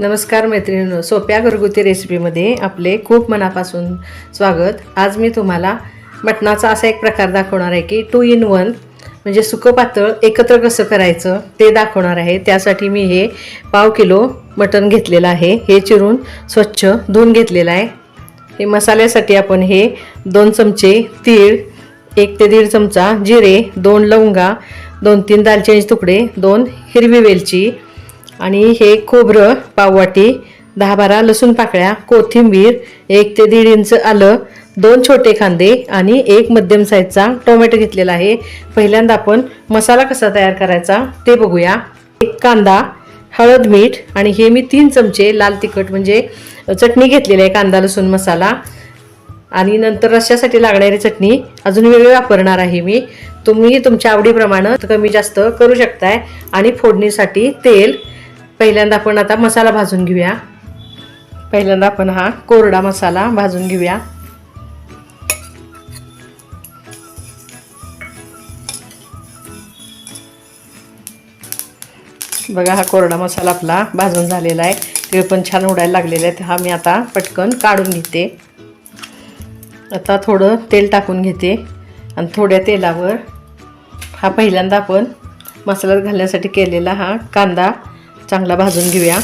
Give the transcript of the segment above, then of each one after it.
नमस्कार मैत्रिणींनो सोप्या घरगुती रेसिपीमध्ये आपले खूप मनापासून स्वागत. आज मी तुम्हाला मटणाचा असा एक प्रकार दाखवणार आहे की टू इन वन म्हणजे सुकं पातळ एकत्र कसं करायचं ते दाखवणार आहे. त्यासाठी मी हे पाव किलो मटण घेतलेलं आहे. हे चिरून स्वच्छ धुवून घेतलेलं आहे. हे मसाल्यासाठी आपण हे दोन चमचे तीळ एक ते दीड चमचा जिरे दोन लवंगा दोन तीन दालचिनीचे तुकडे दोन हिरवी वेलची आणि हे खोबरं पाववाटी दहा बारा लसूण पाकळ्या कोथिंबीर एक ते दीड इंच आलं दोन छोटे कांदे आणि एक मध्यम साईजचा टोमॅटो घेतलेला आहे. पहिल्यांदा आपण मसाला कसा तयार करायचा ते बघूया. एक कांदा हळद मीठ आणि हे मी तीन चमचे लाल तिखट म्हणजे चटणी घेतलेली आहे कांदा लसूण मसाला. आणि नंतर रश्श्यासाठी लागणारी चटणी अजून वेगळी वापरणार आहे मी. तुम्ही तुमच्या आवडीप्रमाणे कमी जास्त करू शकताय. आणि फोडणीसाठी तेल पहिल्यांदा आपण आता मसाला भाजून घेऊया. पहिल्यांदा आपण हा कोरडा मसाला भाजून घेऊया. बघा हा कोरडा मसाला आपला भाजून झालेला आहे. ते पण छान उडायला लागलेले आहेत. हा मी आता पटकन काढून घेते. आता थोडं तेल टाकून घेते आणि थोड्या तेलावर हा पहिल्यांदा आपण मसाल्यात घालण्यासाठी केलेला हा कांदा चांगला भाजून घेऊया.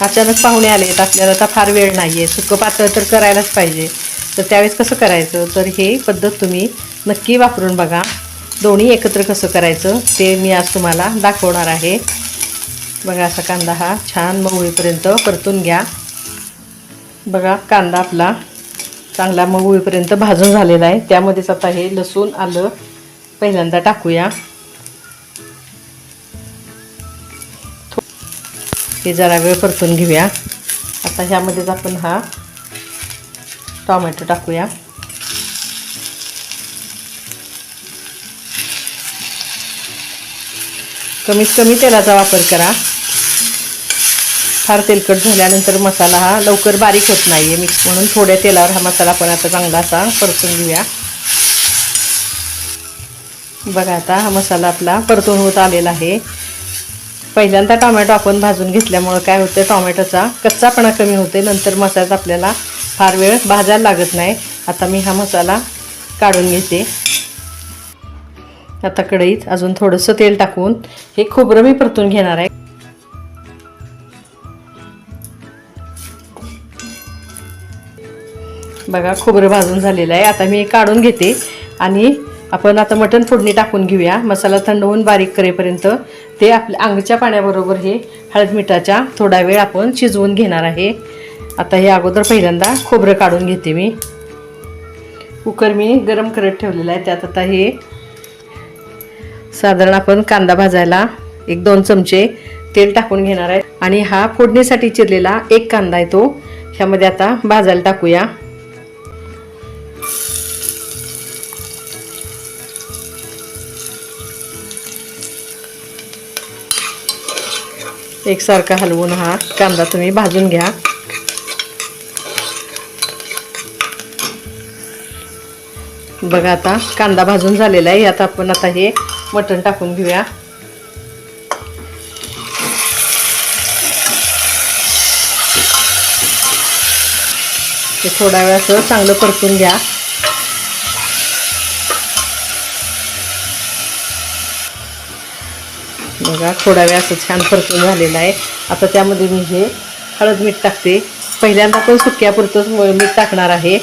अचानक पाहुणे आले आहेत आपल्याला आता फार वेळ नाही आहे सुकं पातळ तर करायलाच पाहिजे. तर त्यावेळेस कसं करायचं? तर हे पद्धत तुम्ही नक्की वापरून बघा. दोन्ही एकत्र कसं करायचं ते मी आज तुम्हाला दाखवणार आहे. बघा असा कांदा हा छान मऊ होईपर्यंत परतून घ्या. बघा कांदा आपला चांगला मग होईपर्यंत भाजून झालेला आहे. त्यामध्येच आता हे लसूण आलं. पहिल्यांदा टाकूया. हे जरा वेळ परतून घेऊया. आता ह्यामध्येच आपण हा टॉमॅटो टाकूया. कमीत कमी तेलाचा वापर करा. फार तेलकट झाल्यानंतर मसाला हा लवकर बारीक होत नाही आहे मिक्स म्हणून थोड्या तेलावर हा मसाला आपण आता चांगला असा परतून घेऊया. बघा आता हा मसाला आपला परतून होत आलेला आहे. पहिल्यांदा टोमॅटो आपण भाजून घेतल्यामुळं काय होतं टोमॅटोचा कच्चापणा कमी होते नंतर मसाल्यात आपल्याला फार वेळ भाजायला लागत नाही. आता मी हा मसाला काढून घेते. आता कढईत अजून थोडंसं तेल टाकून हे खोबरं मी परतून घेणार आहे. बघा खोबरं भाजून झालेलं आहे. आता मी काढून घेते आणि आपण आता मटण फोडणी टाकून घेऊया. मसाला थंड होऊन बारीक करेपर्यंत ते आपल्या अंगच्या पाण्याबरोबर हे हळद मिठाच्या थोडा वेळ आपण शिजवून घेणार आहे. आता हे अगोदर पहिल्यांदा खोबरं काढून घेते मी. कुकर मी गरम करत ठेवलेला आहे. त्यात आता हे साधारण आपण कांदा भाजायला एक दोन चमचे तेल टाकून घेणार आहे. आणि हा फोडणीसाठी चिरलेला एक कांदा आहे तो. ह्यामध्ये आता भाजायला टाकूया. एकसारखा हलवून हा कांदा तुम्ही भाजून घ्या. बघा आता कांदा भाजून झालेला आहे. यात आपण आता हे मटण टाकून घेऊया. ते थोडा वेळ असं चांगलं परतून घ्या. बघा थोडा वेळ असं छान परतून झालेला आहे. आता त्यामध्ये मी हे हळद मीठ टाकते. पहिल्यांदा पण सुक्यापुरतंच मीठ टाकणार आहे.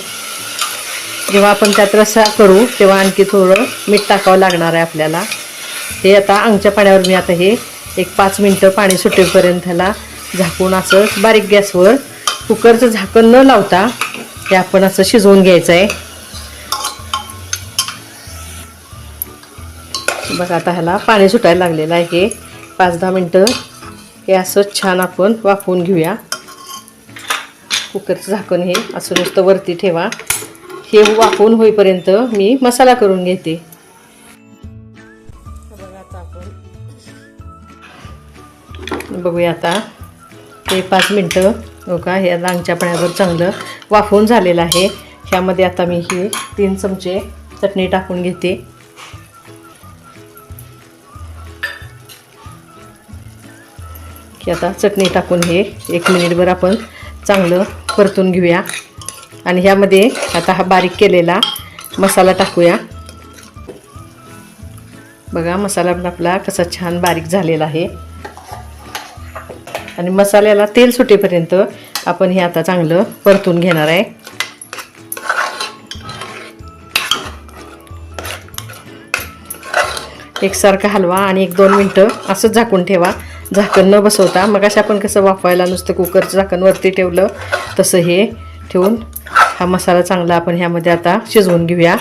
जेव्हा आपण त्यात रसा करू तेव्हा आणखी थोडं मीठ टाकावं लागणार आहे आपल्याला. हे आता अंगच्या पाण्यावर मी आता हे एक पाच मिनटं पाणी सुटेपर्यंत ह्याला झाकून असं बारीक गॅसवर कुकरचं झाकण न लावता हे आपण असं शिजवून घ्यायचं आहे. बघा आता ह्याला पाणी सुटायला लागलेलं आहे. हे पाच दहा मिनटं. हे असं छान आपण वाफवून घेऊया. कुकरचं झाकण हे असं नुसतं वरती ठेवा. हे वाफवून होईपर्यंत मी मसाला करून घेते. बघा आता आपण. बघूया आता. हे पाच मिनटं हो का हे लांगच्या पाण्यावर चांगलं वाफवून झालेलं आहे. ह्यामध्ये आता मी हे तीन चमचे चटणी टाकून घेते. की आता चटणी टाकून हे एक मिनिटभर आपण चांगलं परतून घेऊया. आणि ह्यामध्ये आता हा बारीक केलेला मसाला टाकूया. बघा मसाला पण आपला कसा छान बारीक झालेला आहे. आणि मसाल्याला तेल सुटेपर्यंत आपण हे आता चांगलं परतून घेणार आहे. एकसारखा हलवा आणि एक दोन मिनटं असंच झाकून ठेवा. झाकण न बसवता मग अशा आपण कसं वाफवायला नुसतं कुकरचं झाकण वरती ठेवलं तसं हे ठेवून हा मसाला चांगला आपण ह्यामध्ये आता शिजवून घेऊया.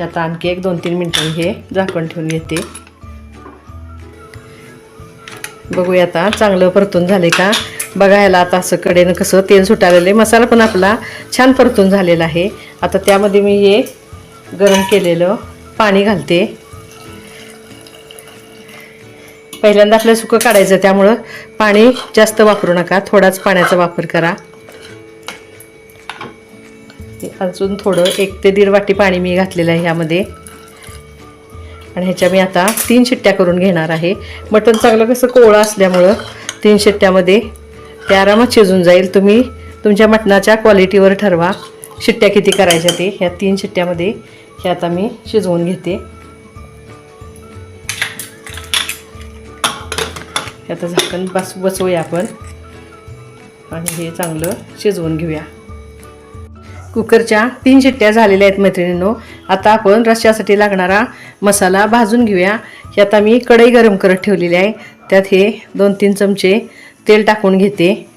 आता आणखी एक दोन तीन मिनटांनी हे झाकण ठेवून घेते. बघूया आता चांगलं परतून झाले का? बघायला आता असं कडेनं कसं तेल सुटालेलं आहे. मसाला पण आपला छान परतून झालेला आहे. आता त्यामध्ये मी हे गरम केलेलं पाणी घालते. पहिल्यांदा आपलं सुकं काढायचं त्यामुळं पाणी जास्त वापरू नका. थोडाच पाण्याचा वापर करा. अजून थोडं एक ते दीड वाटी पाणी मी घातलेलं आहे ह्यामध्ये आणि ह्याच्या मी आता तीन शिट्ट्या करून घेणार आहे. मटण चांगलं कसं कोवळं असल्यामुळं तीन शिट्ट्यामध्ये ते आरामात शिजून जाईल. तुम्ही तुमच्या मटणाच्या क्वालिटीवर ठरवा शिट्ट्या किती करायच्या ते. ह्या तीन शिट्ट्यामध्ये हे आता मी शिजवून घेते. आता झाकण बस बसवूया आपण. आणि हे चांगलं शिजवून घेऊया. कुकरच्या तीन शिट्ट्या झालेल्या आहेत मैत्रिणींनो. आता आपण रश्श्यासाठी लागणारा मसाला भाजून घेऊया. हे आता मी कढई गरम करत ठेवलेली आहे. त्यात हे दोन तीन चमचे तेल टाकून घेते.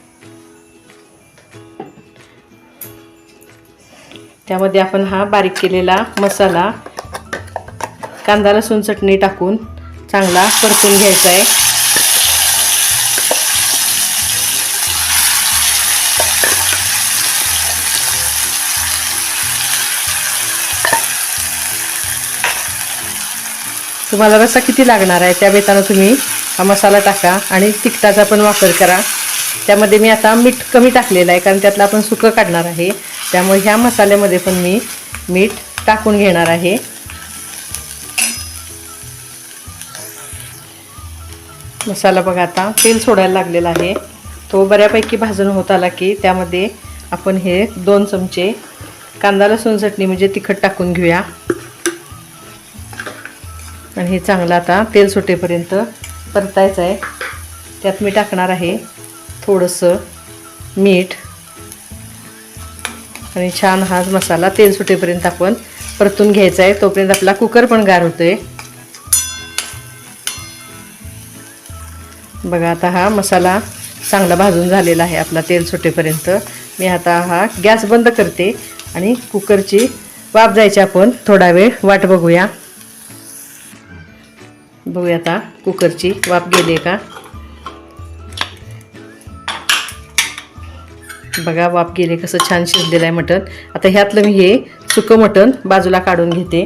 त्यामध्ये आपण हा बारीक केलेला मसाला कांदा लसूण चटणी टाकून चांगला परतून घ्यायचा आहे. तुम्हाला रसा किती लागणार आहे? त्या बेतानं तुम्ही हा मसाला टाका आणि तिखटाचा पण वापर करा. त्यामध्ये मी आता मीठ कमी टाकलेलं आहे कारण त्यातलं आपण सुकं काढणार आहे. त्यामुळे ह्या मसाल्यामध्ये पण मी मीठ टाकून घेणार आहे. मसाला बघा आता तेल सोडायला लागलेला आहे. तो बऱ्यापैकी भाजून होत आला की त्यामध्ये आपण हे दोन चमचे कांदा लसूण चटणी म्हणजे तिखट टाकून घेऊया. आणि हे चांगलं आता तेल सुटेपर्यंत परतायचं आहे. त्यात मी टाकणार आहे थोडंसं मीठ. आणि छान हा मसाला तेल सुटेपर्यंत आपण परतून घ्यायचा आहे. तोपर्यंत आपला कुकर पण गार होतो आहे बघा आता हा मसाला चांगला भाजून झालेला आहे आपला तेल सुटेपर्यंत. मी आता हा गॅस बंद करते आणि कुकरची वाफ जायची आपण थोडा वेळ वाट बघूया. बघूया आता कुकरची वाफ गेली का? बघा वाफ गेले कसं छान शिजलेलं आहे मटण. आता ह्यातलं मी हे सुकं मटण बाजूला काढून घेते.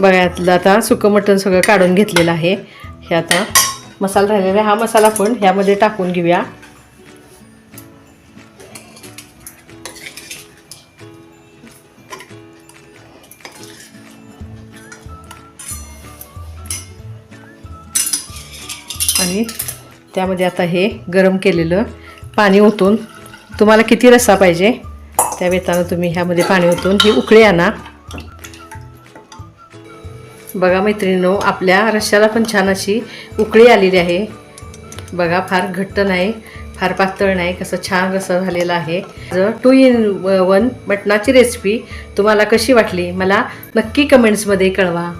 बघा यातलं आता सुकं मटण सगळं काढून घेतलेलं आहे. हे आता मसाला राहिलेला आहे. हा मसाला पण ह्यामध्ये टाकून घेऊया. त्यामध्ये आता हे गरम केलेलं पाणी ओतून तुम्हाला किती रस्सा पाहिजे त्या वेतानं तुम्ही ह्यामध्ये पाणी ओतून ही उकळी आणा. बघा मैत्रिणीनो आपल्या रश्श्याला पण छान अशी उकळी आलेली आहे. बघा फार घट्ट नाही फार पातळ नाही कसं छान रस्सा झालेला आहे. टू इन वन मटणाची रेसिपी तुम्हाला कशी वाटली मला नक्की कमेंट्समध्ये कळवा.